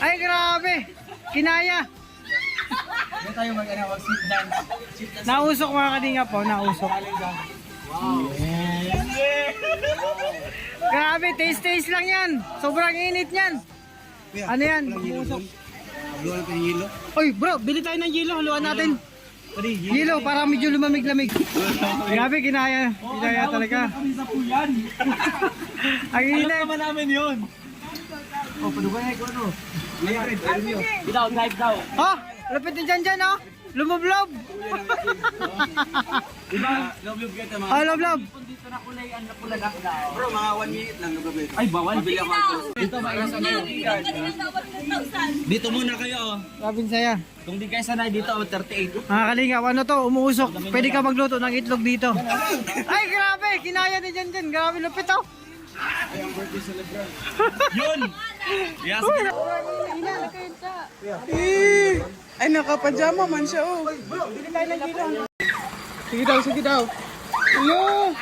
Ay, grabe. Kinaya. Hindi tayo mag-sit dance. Sit dance. Nausok mga kalinga po, nausok. Grabe, taste-taste lang yan. Sobrang init yan. Ano yan? Haluan natin yung hilo. Oy, bro, bili tayo ng yelo. Haluan natin. Yelo, para medyo lumamig-lamig. Grabe, kinaya. Kinaya talaga. Ang init. naman namin yun. Oh, padugay ko ano. Daw, drive daw. Oh, lapit na dyan dyan, oh. Lumublob. Diba? Love-love kita mga. Oh, love-love. Dito na kulay, ang napula na Bro, mga 1 minute lang love ito. Ay, bawal. Bili ako ito. Dito, maayos ano. Dito muna kayo. oh. Grabe saya. Kung di kayo sanay dito, oh, 38. Mga kalinga, ano to, umuusok. Pwede ka magluto ng itlog dito. Ay, grabe, kinaya ni dyan dyan. Grabe, lupit, oh. Yun! Yes, Eh, ay nakapajama man siya oh. Sige daw, sige daw. Hello.